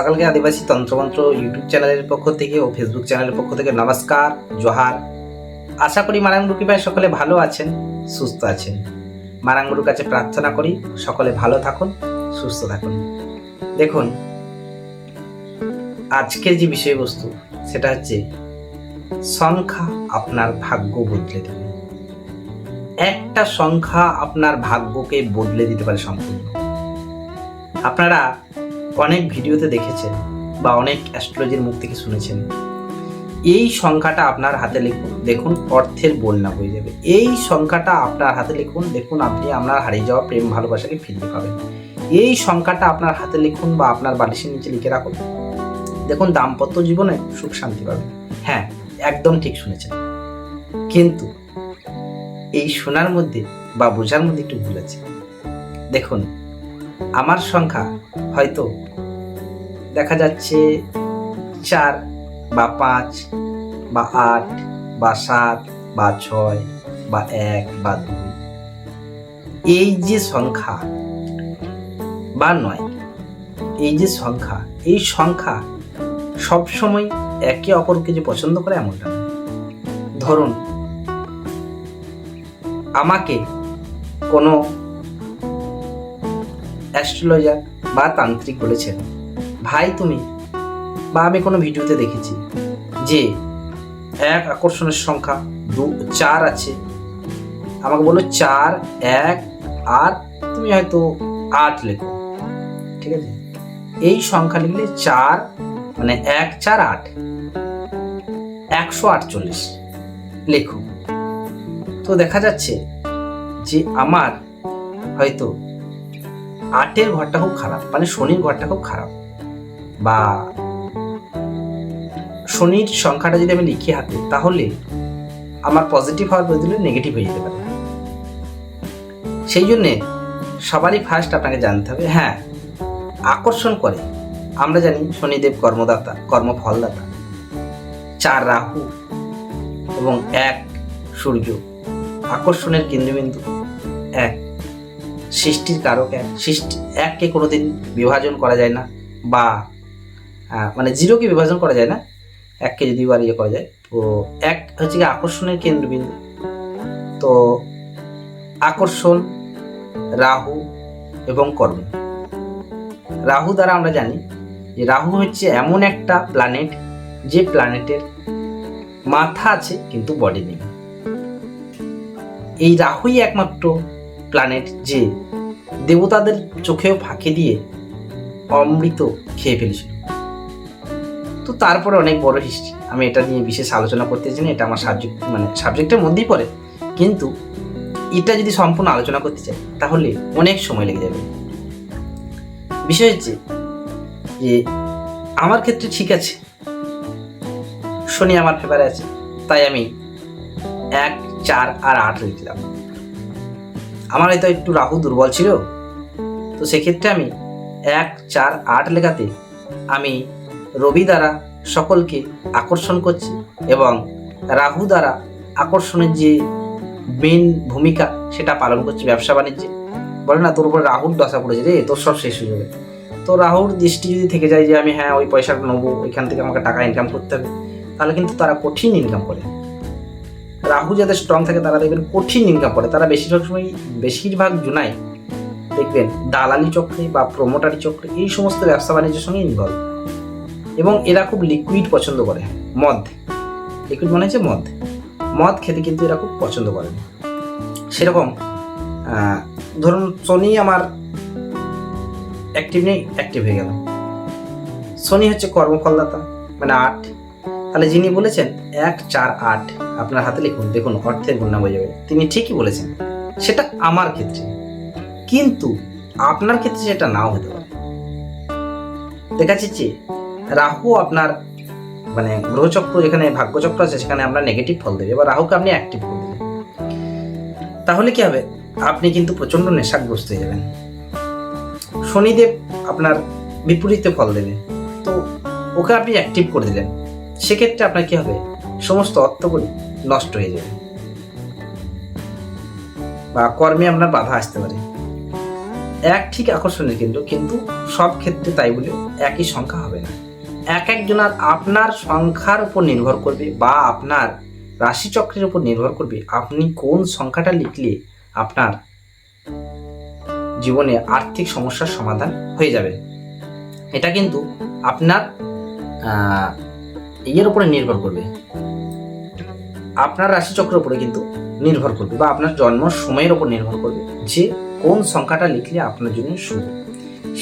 সকালকে আদিবাসী তন্ত্রমন্ত্র ইউটিউব চ্যানেলের পক্ষ থেকে ও ফেসবুক চ্যানেলের পক্ষ থেকে নমস্কার, জোহার। আশা করি মারাঙ্গুরু কৃপায় সকলে ভালো আছেন, সুস্থ আছেন। মারাঙ্গুরুর কাছে প্রার্থনা করি সকলে ভালো থাকুন, সুস্থ থাকুন। দেখুন, আজকের যে বিষয়বস্তু, সেটা হচ্ছে সংখ্যা আপনার ভাগ্য বদলে দেবে। একটা সংখ্যা আপনার ভাগ্যকে বদলে দিতে পারে সম্পূর্ণ। আপনারা অনেক ভিডিওতে দেখেছেন বা অনেক অ্যাস্ট্রোলজির মুখ থেকে শুনেছেন। এই সংখ্যাটা আপনার হাতে লিখুন, দেখুন অর্থের বন্যা হয়ে যাবে। এই সংখ্যাটা আপনার হাতে লিখুন, দেখুন আপনি আপনার হারিয়ে যাওয়া প্রেম ভালোবাসাকে ফিরতে পাবেন। এই সংখ্যাটা আপনার হাতে লিখুন বা আপনার বালিশের নিচে লিখে রাখুন। দেখুন দাম্পত্য জীবনে সুখ শান্তি পাবেন। হ্যাঁ একদম ঠিক শুনেছেন। কিন্তু এই শোনার মধ্যে বা বোঝার মধ্যে একটু ভুল আছে। দেখুন আমার সংখ্যা হয়তো। দেখা যাচ্ছে চার বা পাঁচ বা আট বা সাত বা ছয় বা এক বা দুই। এই যে সংখ্যা বা নয়, এই যে সংখ্যা, এই সংখ্যা সবসময় একে অপরকে যে পছন্দ করে এমনটা ধরুন, আমাকে কোনো অ্যাস্ট্রোলজার বা তান্ত্রিক বলেছেন। ভাই, তুমি? বা আমি কোনো ভিডিওতে দেখেছি যে এক আকর্ষণের সংখ্যা দু, চার আছে। আমাকে বলল চার, এক আর তুমি হয়তো আট লেখো। ঠিক আছে? এই সংখ্যা লিখলে চার মানে এক, চার, আট। একশো আটচল্লিশ লেখো। তো দেখা যাচ্ছে যে আমার হয়তো আটের ঘরটা খুব খারাপ মানে শনির ঘরটা খুব খারাপ। বা শনির সংখ্যাটা যদি আমি লিখি হাতে, তাহলে আমার পজিটিভ হওয়ার বদলে নেগেটিভ হয়ে যেতে পারে। সেই জন্যে সবারই ফার্স্ট আপনাকে জানতে হবে হ্যাঁ আকর্ষণ করে। আমরা জানি শনিদেব কর্মদাতা, কর্মফলদাতা। চার রাহু এবং এক সূর্য। আকর্ষণের কেন্দ্রবিন্দু এক। সৃষ্টির কারক এক। সৃষ্টি এককে কোনোদিন বিভাজন করা যায় না বা মানে জিরোকে বিভাজন করা যায় না। এককে যদি বার ইয়ে করা যায়। তো এক হচ্ছে কি আকর্ষণের কেন্দ্রবিন্দু। তো আকর্ষণ, রাহু এবং কর্ম। রাহু দ্বারা আমরা জানি যে রাহু হচ্ছে এমন একটা প্ল্যানেট যে প্ল্যানেটের মাথা আছে কিন্তু বডি নেই। এই রাহুই একমাত্র প্ল্যানেট যে দেবতাদের চোখেও ফাঁকি দিয়ে অমৃত খেয়ে ফেলেছিল। তো তারপরে অনেক বড় হিস্ট্রি আমি এটা নিয়ে বিশেষ আলোচনা করতে চাই না এটা আমার সাবজেক্ট মানে সাবজেক্টের মধ্যেই পড়ে। কিন্তু এটা যদি সম্পূর্ণ আলোচনা করতে চাই, তাহলে অনেক সময় লেগে যাবে। বিষয় হচ্ছে যে আমার ক্ষেত্রে ঠিক আছে। শনি আমার ফেভারে আছে। তাই আমি এক, চার আর আট লিখলাম। আমার হয়তো একটু রাহু দুর্বল ছিল। তো সেক্ষেত্রে আমি এক, চার, আট লেখাতে আমি রবি দ্বারা সকলকে আকর্ষণ করছি এবং রাহু দ্বারা আকর্ষণের যে মেন ভূমিকা সেটা পালন করছি ব্যবসা বাণিজ্যে। বলে না, তোর উপর রাহুর দশা পড়েছে রে, তোর সব শেষ হয়ে যাবে। তো রাহুর দৃষ্টি যদি থেকে যায় যে আমি হ্যাঁ ওই পয়সাটা নেব, ওইখান থেকে আমাকে টাকা ইনকাম করতে হবে, তাহলে কিন্তু তারা কঠিন ইনকাম করে। রাহু যাদের স্ট্রং থাকে, তারা দেখবেন কঠিন ইনকাম করে। তারা বেশিরভাগ সময় বেশিরভাগ জুনাই দেখবেন দালালি চক্রে বা প্রমোটারি চক্রে এই সমস্ত ব্যবসা বাণিজ্যের সঙ্গে ইনভলভ এবং এরা খুব লিকুইড পছন্দ করে। মদ। লিকুইড মানে হচ্ছে মদ। মদ খেতে কিন্তু এরা খুব পছন্দ করে। সেরকম ধরুন শনি আমার অ্যাক্টিভ নেই অ্যাক্টিভ হয়ে গেল। শনি হচ্ছে কর্মফলদাতা মানে আট। তাহলে যিনি বলেছেন, এক, চার, আট। আপনার হাতে লিখুন, দেখুন, অর্থের বন্যা হয়ে যাবে। তিনি ঠিকই বলেছেন, সেটা আমার ক্ষেত্রে। কিন্তু আপনার ক্ষেত্রে সেটা নাও হতে পারে। দেখা যাচ্ছে রাহু আপনার মানে গ্রহচক্র যেখানে, ভাগ্যচক্র আছে, সেখানে আমরা নেগেটিভ ফল দেবে। এবার রাহুকে আপনি অ্যাক্টিভ করে দেবেন তাহলে কি হবে? আপনি কিন্তু প্রচণ্ড নেশাগ্রস্ত হয়ে যাবেন। শনিদেব আপনার বিপরীতে ফল দেবে। তো ওকে আপনি অ্যাক্টিভ করে দিলেন। সেক্ষেত্রে আপনার কি হবে? সমস্ত অর্থগুলি নষ্ট হয়ে যাবে। বা কর্মে আপনার বাধা আসতে পারে। এক ঠিক আকর্ষণের কেন্দ্র কিন্তু সব ক্ষেত্রে তাই বলে একই সংখ্যা হবে না। এক একজনের আপনার সংখ্যার উপর নির্ভর করবে বা আপনার রাশিচক্রের উপর নির্ভর করবে। আপনি কোন সংখ্যাটা লিখলে আপনার জীবনে আর্থিক সমস্যার সমাধান হয়ে যাবে। এটা কিন্তু আপনার ইয়ের উপরে নির্ভর করবে। আপনার রাশিচক্রের উপরে কিন্তু নির্ভর করবে বা আপনার জন্ম সময়ের উপর নির্ভর করবে যে কোন সংখ্যাটা লিখলে আপনার জন্য শুভ।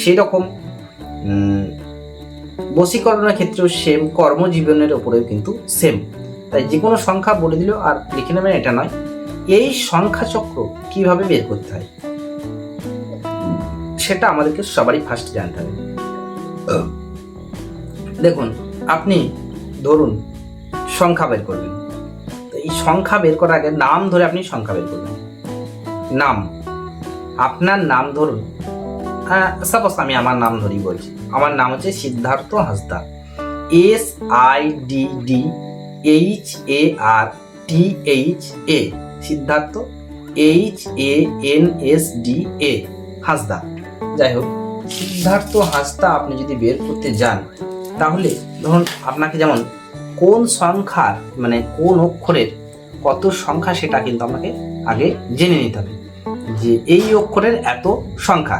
সেই রকম বশীকরণের ক্ষেত্রেও সেম কর্মজীবনের উপরেও কিন্তু সেম তাই যে কোনো সংখ্যা বলে দিল আর লিখে নেবেন এটা নয়। এই সংখ্যা চক্র কীভাবে বের করতে হয়? সেটা আমাদেরকে সবারই ফার্স্ট জানতে হবে। দেখুন, আপনি ধরুন সংখ্যা বের করবেন এই সংখ্যা বের করার আগে নাম ধরে আপনি সংখ্যা বের করবেন। নাম। আপনার নাম ধরুন। হ্যাঁ সাপোজ আমি আমার নাম ধরি বলছি। আমার নাম হচ্ছে Siddhartha Hansda S I D D H A R T H A Siddhartha H A N S D A Hansda যাই হোক, সিদ্ধার্থ হাসদা আপনি যদি বের করতে যান, তাহলে ধরুন আপনাকে যেমন কোন সংখ্যার মানে কোন অক্ষরের কত সংখ্যা সেটা কিন্তু আমাকে আগে জেনে নিতে হবে যে এই অক্ষরের এত সংখ্যা।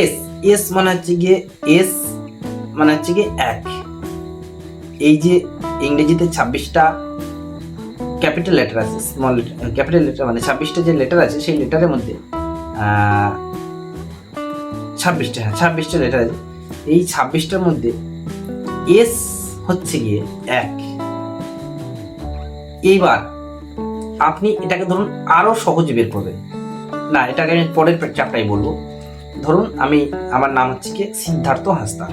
এস এস মানে হচ্ছে গিয়ে এস মানে হচ্ছে গিয়ে এক। এই যে ইংরেজিতে ছাব্বিশটা ক্যাপিটাল লেটার আছে স্মল ক্যাপিটাল লেটার মানে ছাব্বিশটা যে লেটার আছে সেই লেটারের মধ্যে ছাব্বিশটা হ্যাঁ ছাব্বিশটা লেটার আছে। এই ছাব্বিশটার মধ্যে এস হচ্ছে গিয়ে এক। এইবার আপনি এটাকে ধরুন আরও সহজে বের করবেন। না, এটাকে আমি পরের চ্যাপ্টারে বলব। ধরুন আমি আমার নাম হচ্ছে কি Siddhartha Hansda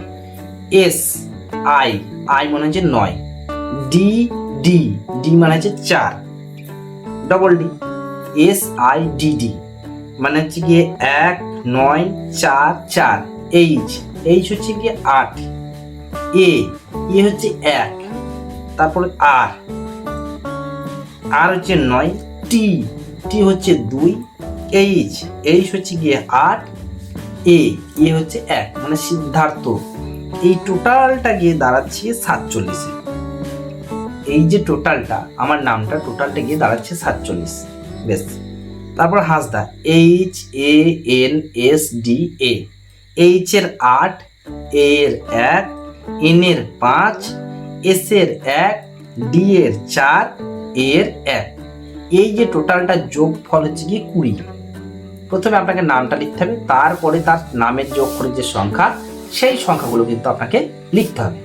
S I I মানে হচ্ছে নয়। ডি ডি ডি মানে হচ্ছে চার। Double D S I D D মানে হচ্ছে গিয়ে এক, নয়, চার চার। এইচ এইচ হচ্ছে গিয়ে আট। এ এ হচ্ছে এক, তারপরে আর। আর হচ্ছে নয়, টি টি হচ্ছে দুই, এইচ এইচ হচ্ছে গিয়ে আট, এ এ হচ্ছে এক মানে সিদ্ধার্থ। এই টোটালটা গিয়ে দাঁড়াচ্ছে সাতচল্লিশে এই যে টোটালটা, আমার নামটা টোটালটা গিয়ে দাঁড়াচ্ছে সাতচল্লিশ বেশ তারপর Hansda, H, A, N, S, D, A. H এর আট, এর এক এন এর পাঁচ এস এর এক ডি এর চার এর এক। এই যে টোটালটা যোগ ফল হচ্ছে গিয়ে কুড়ি। প্রথমে আপনাকে নামটা লিখতে হবে, তারপরে তার নামের যে অক্ষরের যে সংখ্যা, সেই সংখ্যাগুলো কিন্তু আপনাকে লিখতে হবে।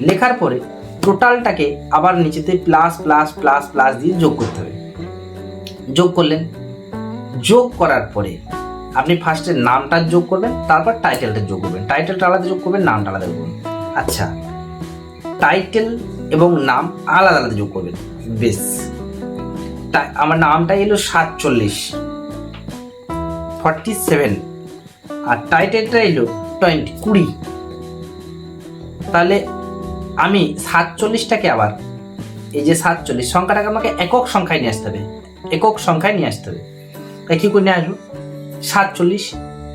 লেখার পরে টোটালটাকে আবার নিচেতে প্লাস প্লাস প্লাস প্লাস দিয়ে যোগ করতে হবে। যোগ করলেন। যোগ করার পরে আপনি ফার্স্টে নামটা যোগ করবেন, তারপর টাইটেলটা যোগ করবেন। টাইটেলটা আলাদা যোগ করবেন, নামটা আলাদা যোগ করবেন। আচ্ছা টাইটেল এবং নাম আলাদা আলাদা যোগ করবেন। বেশ। তা- আমার নামটা এলো সাতচল্লিশ ফর্টি সেভেন আর টাইটেলটা এলো টোয়েন্টি কুড়ি। তাহলে আমি সাতচল্লিশটাকে আবার, এই যে সাতচল্লিশ, সংখ্যাটাকে আমাকে একক সংখ্যায় নিয়ে আসতে হবে। একক সংখ্যায় নিয়ে আসতে হবে। তাই কী করে নিয়ে আসব। সাতচল্লিশ,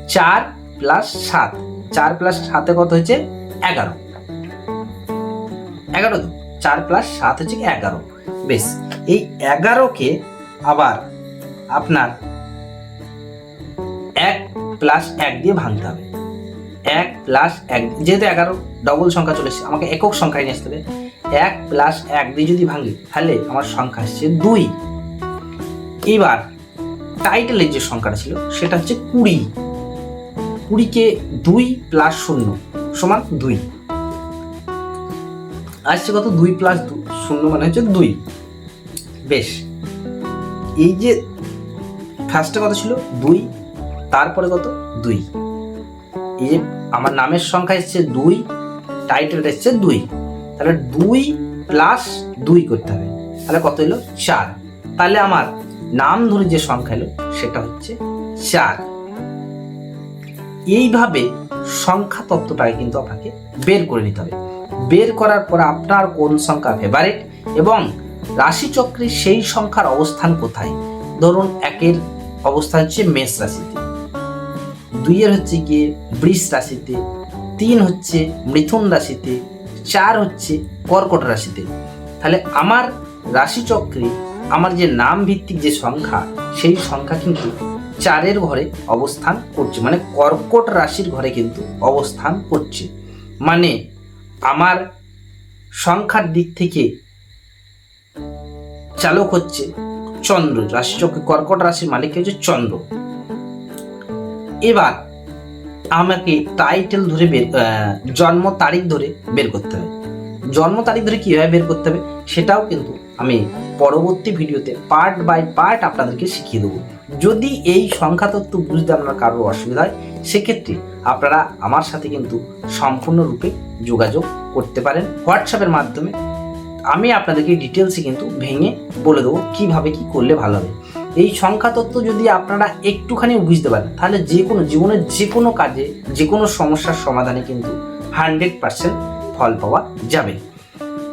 চার প্লাস সাত, চার প্লাস সাতে কত হচ্ছে এগারো। এগারো চার প্লাস সাত হচ্ছে এগারো। বেশ, এই এগারোকে আবার আপনার এক প্লাস এক দিয়ে ভাঙতে হবে। এক প্লাস এক, যেহেতু এগারো ডবল সংখ্যা চলে এসেছে, আমাকে একক সংখ্যায় নিয়ে আসতে হবে। এক প্লাস এক দিয়ে যদি ভাঙি, তাহলে আমার সংখ্যা আসছে দুই। এবার টাইটেলের যে সংখ্যাটা ছিল, সেটা হচ্ছে কুড়ি। কুড়িকে দুই প্লাস শূন্য সমান দুই। আসছে কত? দুই প্লাস শূন্য মানে হচ্ছে দুই। বেশ। এই যে ফার্স্টে কত ছিল, দুই, তারপরে কত? দুই। এই যে আমার নামের সংখ্যা এসছে দুই টাইটেল এসছে দুই। তাহলে দুই প্লাস দুই করতে হবে। তাহলে কত এলো চার। তাহলে আমার নাম ধরে যে সংখ্যা এলো, সেটা হচ্ছে চার। এইভাবে সংখ্যা তত্ত্বটাকে কিন্তু আপনাকে বের করে নিতে হবে। বের করার পর আপনার কোন সংখ্যা ফেভারিট এবং রাশিচক্রে সেই সংখ্যার অবস্থান কোথায়? ধরুন একের অবস্থান হচ্ছে মেষ রাশিতে। দুইয়ের হচ্ছে গিয়ে বৃষ রাশিতে। তিন হচ্ছে মিথুন রাশিতে। চার হচ্ছে কর্কট রাশিতে। তাহলে আমার রাশিচক্রে আমার যে নাম ভিত্তিক যে সংখ্যা, সেই সংখ্যা কিন্তু চারের ঘরে অবস্থান করছে। মানে কর্কট রাশির ঘরে কিন্তু অবস্থান করছে। মানে আমার সংখ্যার দিক থেকে চালক হচ্ছে চন্দ্র। রাশিচক্রে কর্কট রাশির মালিক হচ্ছে চন্দ্র। এবার আমাকে টাইটেল ধরে বের জন্ম তারিখ ধরে বের করতে হবে। জন্ম তারিখ ধরে কীভাবে বের করতে হবে সেটাও কিন্তু আমি পরবর্তী ভিডিওতে পার্ট বাই পার্ট আপনাদেরকে শিখিয়ে দেবো। যদি এই সংখ্যা তত্ত্ব বুঝতে আপনার কারোর অসুবিধা হয়, সেক্ষেত্রে আপনারা আমার সাথে কিন্তু সম্পূর্ণরূপে যোগাযোগ করতে পারেন হোয়াটসঅ্যাপের মাধ্যমে। আমি আপনাদেরকে ডিটেলসে কিন্তু ভেঙে বলে দেবো কীভাবে কি করলে ভালো হবে। এই সংখ্যা তত্ত্ব যদি আপনারা একটুখানি বুঝতে পারেন, তাহলে যে কোনো জীবনের যে কোনো কাজে, যে কোনো সমস্যার সমাধানে কিন্তু হান্ড্রেড পার্সেন্ট ফল পাওয়া যাবে।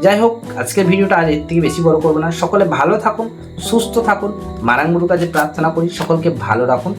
যাই হোক, আজকের ভিডিওটা আর এর থেকে বেশি বড় করব না। সকলে ভালো থাকুন, সুস্থ থাকুন মারাঙ্গুরুর কাজে প্রার্থনা করি। সকলকে ভালো রাখুন।